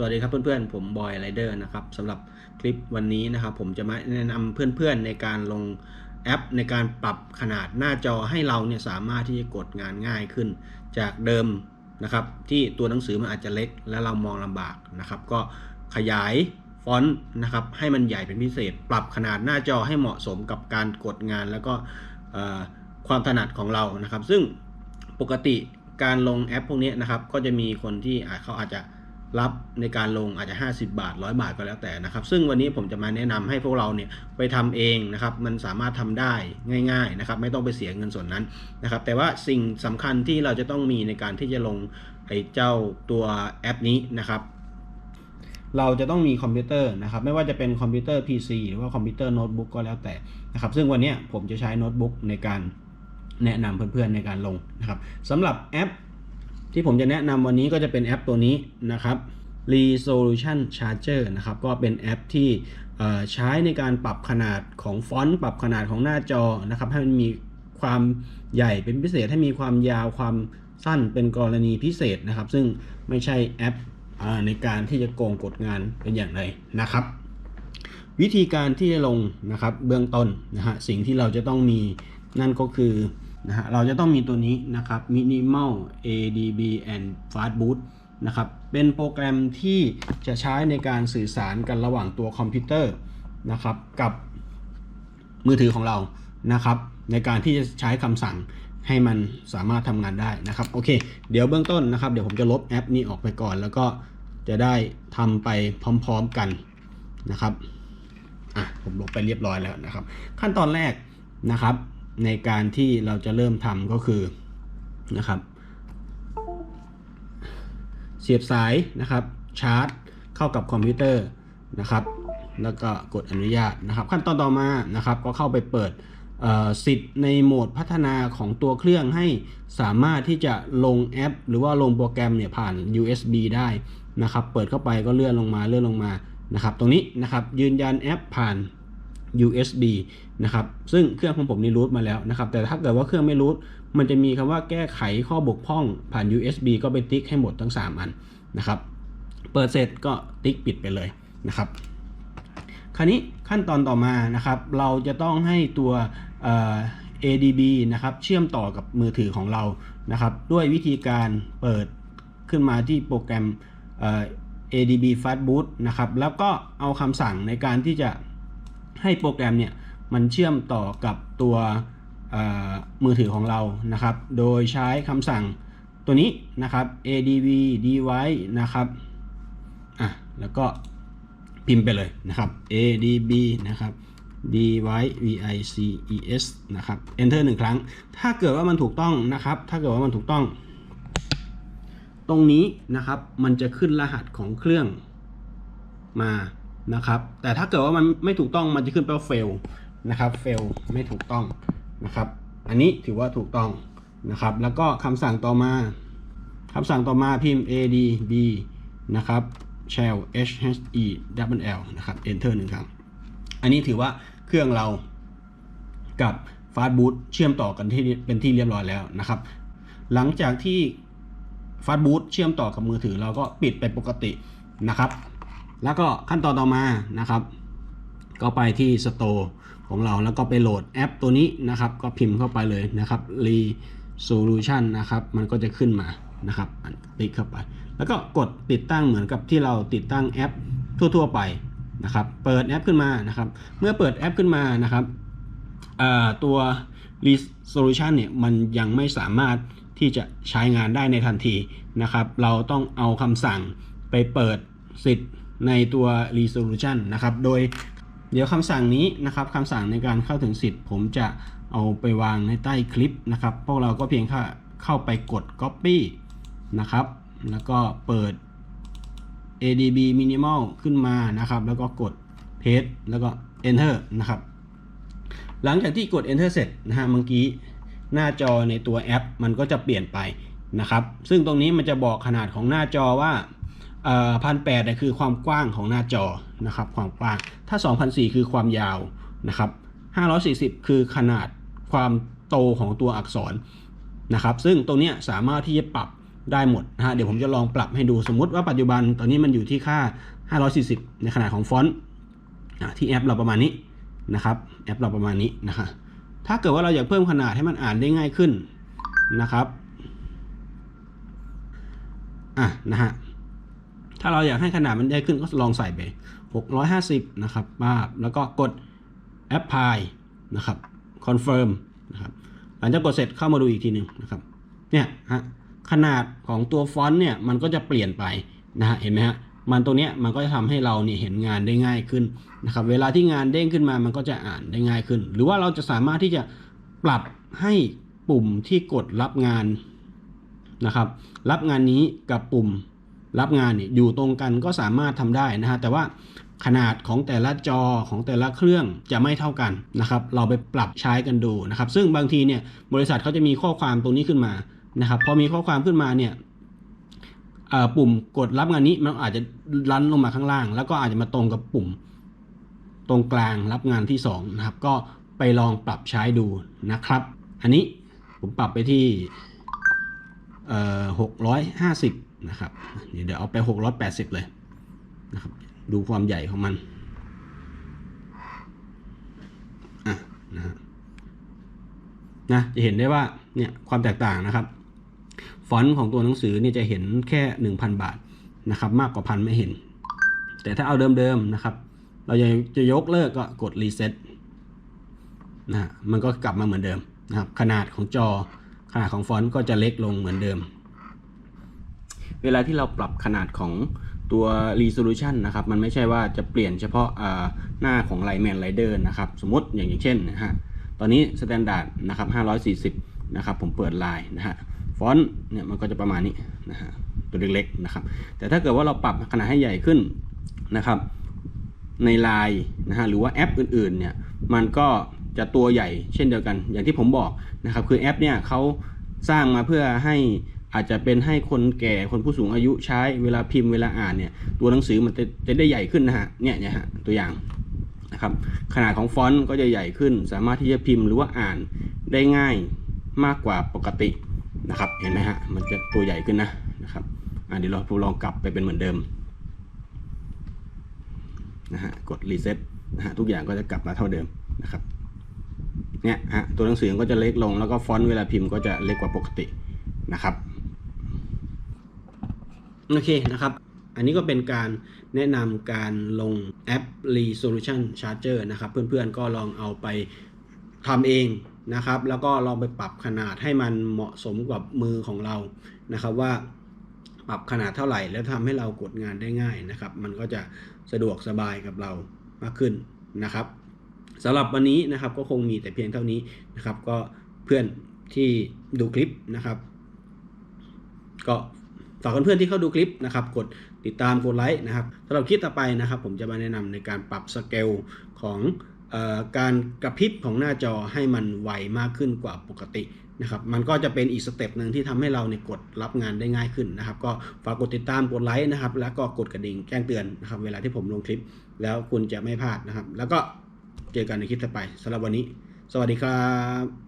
สวัสดีครับเพื่อนๆ ผมบอยไรเดอร์นะครับสำหรับคลิปวันนี้นะครับ ผมจะมาแนะนำเพื่อนๆในการลงแอป ในการปรับขนาดหน้าจอให้เราเนี่ยสามารถที่จะกดงานง่ายขึ้น จากเดิมนะครับ ที่ตัวหนังสือมันอาจจะเล็ก และเรามองลำบากนะครับ ก็ขยายฟอนต์นะครับ ให้มันใหญ่เป็นพิเศษ ปรับขนาดหน้าจอให้เหมาะสมกับการกดงาน แล้วก็ความถนัดของเรานะครับ ซึ่งปกติการลงแอปพวกนี้นะครับ ก็จะมีคนที่เขาอาจจะ รับในการลงอาจจะ 50 บาท 100 บาทก็แล้วแต่นะครับ ซึ่งวันนี้ผมจะมาแนะนำให้พวกเราเนี่ยไปทำเองนะครับ มันสามารถทำได้ง่ายๆนะครับ ไม่ต้องไปเสียเงินส่วนนั้นนะครับ แต่ว่าสิ่งสำคัญที่เราจะต้องมีในการที่จะลงไอ้เจ้าตัวแอปนี้นะครับ เราจะต้องมีคอมพิวเตอร์นะครับ ไม่ว่าจะเป็นคอมพิวเตอร์ PC หรือว่าคอมพิวเตอร์โน้ตบุ๊กก็แล้วแต่นะครับ ซึ่งวันนี้ผมจะใช้โน้ตบุ๊กในการแนะนำเพื่อนๆในการลงนะครับสำหรับแอป ที่ผมจะแนะนำวันนี้ก็จะเป็นแอปตัวนี้นะครับ Resolution Charger นะครับ ก็เป็นแอปที่ใช้ในการปรับขนาดของฟอนต์ ปรับขนาดของหน้าจอนะครับ ให้มันมีความใหญ่เป็นพิเศษให้มีความยาวความสั้นเป็นกรณีพิเศษนะครับ ซึ่งไม่ใช่แอปอในการที่จะโกงกดงานเป็นอย่างไรนะครับ วิธีการที่จะลงนะครับเบื้องต้นนะฮะสิ่งที่เราจะต้องมีนั่นก็คือ นะฮะเราจะต้องมีตัวนี้นะครับ minimal adb and fast boot นะครับ เป็นโปรแกรมที่จะใช้ในการสื่อสารกันระหว่างตัวคอมพิวเตอร์นะครับ กับมือถือของเรานะครับ ในการที่จะใช้คำสั่งให้มันสามารถทำงานได้นะครับ โอเค เดี๋ยวเบื้องต้นนะครับ เดี๋ยวผมจะลบแอปนี้ออกไปก่อน แล้วก็จะได้ทำไปพร้อมๆกันนะครับ อะ ผมลบไปเรียบร้อยแล้วนะครับ ขั้นตอนแรกนะครับ ในการที่เราจะเริ่มทำก็คือนะครับ เสียบสายนะครับชาร์จ เข้ากับคอมพิวเตอร์นะครับ แล้วก็กดอนุญาตนะครับ ขั้นตอนต่อมานะครับ ก็เข้าไปเปิดสิทธิ์ในโหมดพัฒนาของตัวเครื่องให้สามารถที่จะลงแอป หรือว่าลงโปรแกรมเนี่ยผ่าน USB ได้นะครับ เปิดเข้าไปก็เลื่อนลงมาเลื่อนลงมานะครับ ตรงนี้นะครับยืนยันแอปผ่าน USB นะครับ ซึ่งเครื่องของผมนี่รูทมาแล้วนะครับ แต่ถ้าเกิดว่าเครื่องไม่รูทมันจะมีคำว่าแก้ไขข้อบกพร่องผ่าน USB ก็ไปติ๊กให้หมดทั้ง 3 อันนะครับ เปิดเสร็จก็ติ๊กปิดไปเลยนะครับ คราวนี้ขั้นตอนต่อมานะครับ เราจะต้องให้ตัว ADB นะครับ เชื่อมต่อกับมือถือของเรานะครับ ด้วยวิธีการเปิดขึ้นมาที่โปรแกรม ADB Fastboot นะครับ แล้วก็เอาคำสั่งในการที่จะ ให้โปรแกรมเนี่ยมันเชื่อมต่อกับตัวมือถือของเรานะครับ โดยใช้คำสั่งตัวนี้นะครับ adb device นะครับอะแล้วก็พิมพ์ไปเลยนะครับ adb นะครับ device vices นะครับ enter หนึ่งครั้ง ถ้าเกิดว่ามันถูกต้องนะครับ ถ้าเกิดว่ามันถูกต้อง ตรงนี้นะครับ มันจะขึ้นรหัสของเครื่องมา นะครับ แต่ถ้าเกิดว่ามันไม่ถูกต้องมันจะขึ้นแปว่า fail นะครับ fail ไม่ถูกต้องนะครับ อันนี้ถือว่าถูกต้องนะครับ แล้วก็คำสั่งต่อมาคำสั่งต่อมาพิมพ์ adb นะครับ shell h h e double l นะครับ enter หนึ่งครั้ง อันนี้ถือว่าเครื่องเรากับ fast boot เชื่อมต่อกันที่เป็นที่เรียบร้อยแล้วนะครับ หลังจากที่ฟาสต์บูทเชื่อมต่อกับมือถือเราก็ปิดไปปกตินะครับ แล้วก็ขั้นตอนต่อมานะครับ ก็ไปที่ Store ของเราแล้วก็ไปโหลดแอปตัวนี้นะครับ ก็พิมพ์เข้าไปเลยนะครับ Resolution นะครับ มันก็จะขึ้นมานะครับติ๊กเข้าไป แล้วก็กดติดตั้งเหมือนกับที่เราติดตั้งแอปทั่ว ๆ ไปนะครับ เปิดแอปขึ้นมานะครับ เมื่อเปิดแอปขึ้นมานะครับตัว resolution เนี่ยมันยังไม่สามารถที่จะใช้งานได้ในทันทีนะครับ เราต้องเอาคำสั่งไปเปิดสิทธิ์ ในตัว resolution นะครับ โดยเดี๋ยวคำสั่งนี้นะครับคำสั่งในการเข้าถึงสิทธิ์ ผมจะเอาไปวางในใต้คลิปนะครับ พวกเราก็เพียงแค่เข้าไปกด copy นะครับ แล้วก็เปิด adb minimal ขึ้นมานะครับ แล้วก็กด paste แล้วก็ enter นะครับ หลังจากที่กด enter เสร็จนะฮะเมื่อกี้หน้าจอในตัวแอป มันก็จะเปลี่ยนไปนะครับ ซึ่งตรงนี้มันจะบอกขนาดของหน้าจอว่า พันแปดคือความกว้างของหน้าจอนะครับความกว้าง ถ้า 2004 คือความยาวนะครับ540 คือขนาดความโตของตัวอักษรนะครับ ซึ่งตรงนี้สามารถที่จะปรับได้หมดนะฮะเดี๋ยวผมจะลองปรับให้ดูสมมติว่าปัจจุบันตอนนี้มันอยู่ที่ค่า 540 ในขนาดของฟอนต์ที่แอปเราประมาณนี้นะครับแอปเราประมาณนี้นะครับถ้าเกิดว่าเราอยากเพิ่มขนาดให้มันอ่านได้ง่ายขึ้นนะครับอะนะฮะ ถ้าเราอยากให้ขนาดมันได้ขึ้นก็ลองใส่ไป 650 นะครับป้าแล้วก็กด apply นะครับ confirm นะครับหลังจากกดเสร็จเข้ามาดูอีกทีหนึ่งนะครับ เนี่ยฮะขนาดของตัวฟอนต์เนี่ยมันก็จะเปลี่ยนไปนะฮะเห็นไหมฮะมันตรงเนี้ยมันก็จะทำให้เราเนี่ยเห็นงานได้ง่ายขึ้นนะครับ เวลาที่งานเด้งขึ้นมามันก็จะอ่านได้ง่ายขึ้น หรือว่าเราจะสามารถที่จะปรับให้ปุ่มที่กดรับงานนะครับ รับงานนี้กับปุ่ม รับงานเนี่ยอยู่ตรงกันก็สามารถทำได้นะฮะแต่ว่าขนาดของแต่ละจอของแต่ละเครื่องจะไม่เท่ากันนะครับ เราไปปรับใช้กันดูนะครับ ซึ่งบางทีเนี่ยบริษัทเขาจะมีข้อความตรงนี้ขึ้นมานะครับพอมีข้อความขึ้นมาเนี่ยปุ่มกดรับงานนี้มันอาจจะลันลงมาข้างล่าง แล้วก็อาจจะมาตรงกับปุ่ม ตรงกลางรับงานที่2นะครับ ก็ไปลองปรับใช้ดูนะครับ อันนี้ผมปรับไปที่650 นะครับเดี๋ยวเดี๋ยวเอาไปหกร้อยแปดสิบเลยนะครับ ดูความใหญ่ของมันอะนะฮะนะจะเห็นได้ว่าเนี่ยความแตกต่างนะครับ ฟอนต์ของตัวหนังสือเนี่ยจะเห็นแค่ 1,000 บาทนะครับ มากกว่าพันไม่เห็น แต่ถ้าเอาเดิมๆนะครับ เราจะจะยกเลิกก็กดรีเซ็ตนะมันก็กลับมาเหมือนเดิมนะครับ ขนาดของจอขนาดของฟอนต์ก็จะเล็กลงเหมือนเดิม เวลาที่เราปรับขนาดของตัว resolution นะครับ มันไม่ใช่ว่าจะเปลี่ยนเฉพาะหน้าของ Lightman Rider นะครับ สมมติอย่างอย่างเช่นนะฮะ ตอนนี้ standard นะครับ 540 นะครับ ผมเปิดลายนะฮะ ฟอนต์เนี่ยมันก็จะประมาณนี้นะฮะ ตัวเล็กๆนะครับ แต่ถ้าเกิดว่าเราปรับขนาดให้ใหญ่ขึ้นนะครับ ในไลน์นะฮะ หรือว่าแอปอื่นๆ เนี่ย มันก็จะตัวใหญ่เช่นเดียวกัน อย่างที่ผมบอกนะครับ คือแอปเนี่ยเขาสร้างมาเพื่อให้ อาจจะเป็นให้คนแก่คนผู้สูงอายุใช้เวลาพิมพ์เวลาอ่านเนี่ยตัวหนังสือมันจะจะได้ใหญ่ขึ้นนะฮะเนี่ยนี่ยฮะตัวอย่างนะครับขนาดของฟอนต์ก็จะใหญ่ขึ้น สามารถที่จะพิมพ์หรือว่าอ่านได้ง่ายมากกว่าปกตินะครับเห็นไหมฮะมันจะตัวใหญ่ขึ้นนะนะครับอ่าเดี๋ยวเราลองกลับไปเป็นเหมือนเดิมนะฮะกดรีเซ็ตนะฮะทุกอย่างก็จะกลับมาเท่าเดิมนะครับเนี่ยฮะตัวหนังสือก็จะเล็กลงแล้วก็ฟอนต์เวลาพิมพ์ก็จะเล็กกว่าปกตินะครับ โอเคนะครับ อันนี้ก็เป็นการแนะนำการลงแอป Resolution Charger นะครับ เพื่อนๆก็ลองเอาไปทำเองนะครับ แล้วก็ลองไปปรับขนาดให้มันเหมาะสมกับมือของเรานะครับว่าปรับขนาดเท่าไหร่แล้วทำให้เรากดงานได้ง่ายนะครับ มันก็จะสะดวกสบายกับเรามากขึ้นนะครับสำหรับวันนี้นะครับก็คงมีแต่เพียงเท่านี้นะครับ ก็เพื่อนที่ดูคลิปนะครับ ก็ ฝากเพื่อนๆที่เข้าดูคลิปนะครับกดติดตามกดไลค์นะครับสำหรับคลิปต่อไปนะครับ ผมจะมาแนะนำในการปรับสเกลของออการกระพริบของหน้าจอให้มันไวมากขึ้นกว่าปกตินะครับมันก็จะเป็นอีกสเต็ปหนึ่งที่ทำให้เราเนี่ยกดรับงานได้ง่ายขึ้นนะครับ ก็ฝากกดติดตามกดไลค์นะครับ แล้วก็กดกระดิ่งแจ้งเตือนนะครับเวลาที่ผมลงคลิป แล้วคุณจะไม่พลาดนะครับ แล้วก็เจอกันในคลิปต่อไปสำหรับวันนี้ สวัสดีครับ